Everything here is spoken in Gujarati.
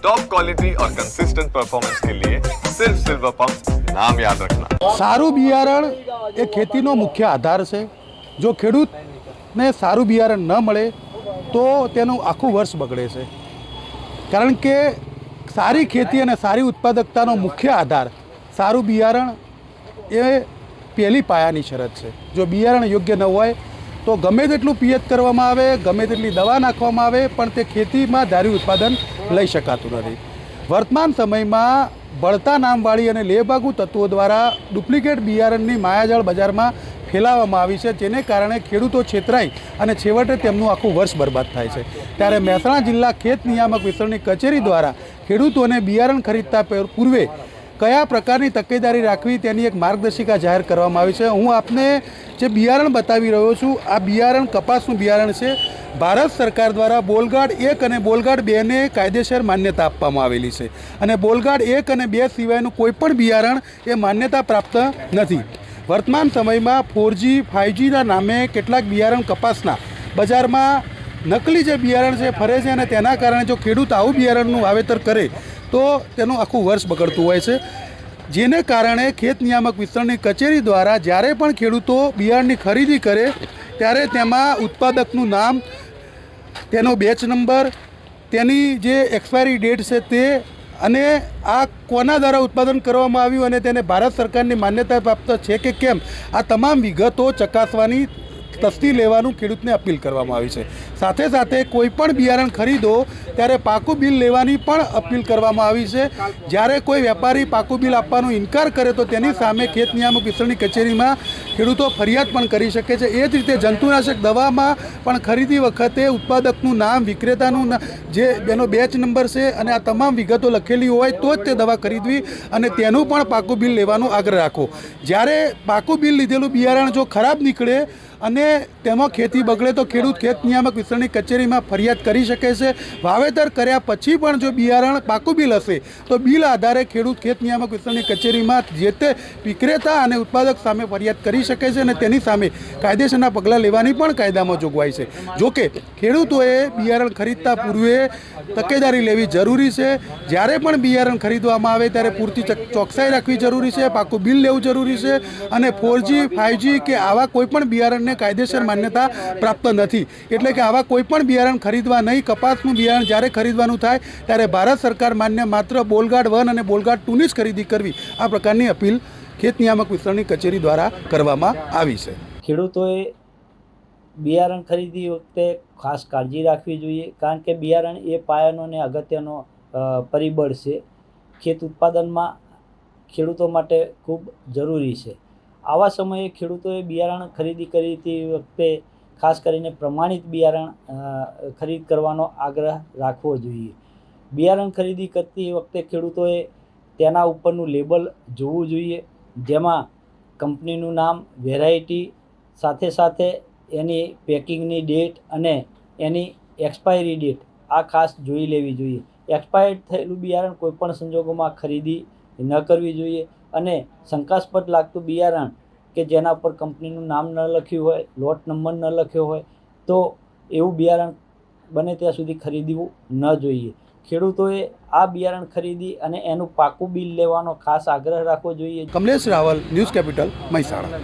टॉप क्वालिटी और कंसिस्टेंट परफॉर्मेंस के लिए सिर्फ सिल्वर पंप नाम याद रखना સારું બિયારણ એ ખેતીનો મુખ્ય આધાર છે જો ખેડૂતને સારું બિયારણ ન મળે તો તેનું આખું વર્ષ બગડે છે કારણ કે સારી ખેતી અને સારી ઉત્પાદકતાનો મુખ્ય આધાર સારું બિયારણ એ પહેલી પાયાની શરત છે જો બિયારણ યોગ્ય ન હોય તો ગમે તેટલું પિયત કરવામાં આવે, ગમે તેટલી દવા નાખવામાં આવે, પણ તે ખેતીમાં ધાર્યું ઉત્પાદન લઈ શકાતું નથી. વર્તમાન સમયમાં બળતા નામવાળી અને લેબાગુ તત્વો દ્વારા ડુપ્લિકેટ બિયારણની માયાજાળ બજારમાં ફેલાવવામાં આવી છે, જેને કારણે ખેડૂતો છેતરાઈ અને છેવટે તેમનું આખું વર્ષ બરબાદ થાય છે. ત્યારે મહેસાણા જિલ્લા ખેત નિયામક વિસ્તરણની કચેરી દ્વારા ખેડૂતોને બિયારણ ખરીદતા પૂર્વે કયા પ્રકારની તકેદારી રાખવી તેની એક માર્ગદર્શિકા જાહેર કરવામાં આવી છે. હું આપને જે બિયારણ બતાવી રહ્યો છું, આ બિયારણ કપાસનું બિયારણ છે. ભારત સરકાર દ્વારા બોલગાર્ડ એક અને બોલગાર્ડ બેને કાયદેસર માન્યતા આપવામાં આવેલી છે. અને બોલગાર્ડ એક અને બે સિવાયનું કોઈપણ બિયારણ એ માન્યતા પ્રાપ્ત નથી. વર્તમાન સમયમાં ફોરજી ફાઇવજીના નામે કેટલાક બિયારણ કપાસના બજારમાં નકલી જે બિયારણ છે, ફરે છે અને તેના કારણે જો ખેડૂત આવું બિયારણનું વાવેતર કરે તો તેનું આખું વર્ષ બગડતું હોય છે. જેને કારણે ખેત નિયામક વિસ્તરણની કચેરી દ્વારા જ્યારે પણ ખેડૂતો બિયારણની ખરીદી કરે, ત્યારે તેમાં ઉત્પાદકનું નામ, તેનો બેચ નંબર, તેની જે એક્સપાયરી ડેટ છે તે અને આ કોના દ્વારા ઉત્પાદન કરવામાં આવ્યું અને તેને ભારત સરકારની માન્યતા પ્રાપ્ત છે કે કેમ, આ તમામ વિગતો ચકાસવાની તસ્દી લેવાનું ખેડૂતને અપીલ કરવામાં આવી છે. સાથે સાથે કોઈ પણ બિયારણ ખરીદો, ત્યારે પાકું બિલ લેવાની પણ અપીલ કરવામાં આવી છે. જ્યારે કોઈ વેપારી પાકું બિલ આપવાનો ઇનકાર કરે તો તેની સામે ખેત નિયામક વિસ્તરણની કચેરીમાં ખેડૂતો ફરિયાદ પણ કરી શકે છે. એ જ રીતે જંતુનાશક દવામાં પણ ખરીદી વખતે ઉત્પાદકનું નામ, વિક્રેતાનું જે એનો બેચ નંબર છે અને આ તમામ વિગતો લખેલી હોય તો જ તે દવા ખરીદવી અને તેનું પણ પાકું બિલ લેવાનું આગ્રહ રાખો. જ્યારે પાકું બિલ લીધેલું બિયારણ જો ખરાબ નીકળે અને તેમાં ખેતી બગડે તો ખેડૂત ખેત નિયામક વિસ્તરણની કચેરીમાં ફરિયાદ કરી શકે છે. વાવેતર કર્યા પછી પણ જો બિયારણ પાકું બિલ હશે, તો બિલ આધારે ખેડૂત ખેત નિયામક વિસ્તરણની કચેરીમાં જે તે વિક્રેતા અને ઉત્પાદક સામે ફરિયાદ કરી શકે છે અને તેની સામે કાયદેસરના પગલાં લેવાની પણ કાયદામાં જોગવાઈ છે. જોકે ખેડૂતોએ બિયારણ ખરીદતા પૂર્વે તકેદારી લેવી જરૂરી છે. જ્યારે પણ બિયારણ ખરીદવામાં આવે ત્યારે પૂરતી ચક- ચોકસાઈ રાખવી જરૂરી છે, પાકું બિલ લેવું જરૂરી છે અને ફોરજી ફાઇવજી કે આવા કોઈપણ બિયારણને કાયદેસર માન્યતા પ્રાપ્ત નથી. એટલે કે આવા કોઈપણ બિયારણ ખરીદવા નહીં, કપાસનું બિયારણ જ્યારે ખરીદવાનું થાય ત્યારે ભારત સરકાર માન્ય માત્ર બોલગાર્ડ વન અને બોલગાર્ડ ટુની જ ખરીદી કરવી આ પ્રકારની અપીલ ખેત નિયામક વિસ્તરણની કચેરી દ્વારા કરવામાં આવી છે. ખેડૂતોએ બિયારણ ખરીદી વખતે ખાસ કાળજી રાખવી જોઈએ, કારણ કે બિયારણ એ પાયાનો અને અગત્યનો પરિબળ છે. ખેત ઉત્પાદનમાં ખેડૂતો માટે ખૂબ જરૂરી છે. આવા સમયે ખેડૂતોએ બિયારણ ખરીદી કરતી વખતે ખાસ કરીને પ્રમાણિત બિયારણ ખરીદ કરવાનો આગ્રહ રાખવો જોઈએ. બિયારણ ખરીદી કરતી વખતે ખેડૂતોએ તેના ઉપરનું લેબલ જોવું જોઈએ જેમાં કંપનીનું નામ વેરાયટી સાથે સાથે એની પેકિંગની ડેટ અને એની એક્સપાયરી ડેટ આ ખાસ જોઈ લેવી જોઈએ. એક્સપાયર્ડ થયેલું બિયારણ કોઈપણ સંજોગોમાં ખરીદી ન કરવી જોઈએ અને શંકાસ્પદ લાગતું બિયારણ કે જેના પર કંપનીનું નામ ન લખ્યું હોય, લોટ નંબર ન લખ્યો હોય, તો એવું બિયારણ બને ત્યાં સુધી ખરીદવું ન જોઈએ. ખેડૂતોએ આ બિયારણ ખરીદી અને એનું પાકું બિલ લેવાનો ખાસ આગ્રહ રાખવો જોઈએ. Kamlesh Raval, news capital, Mehsana.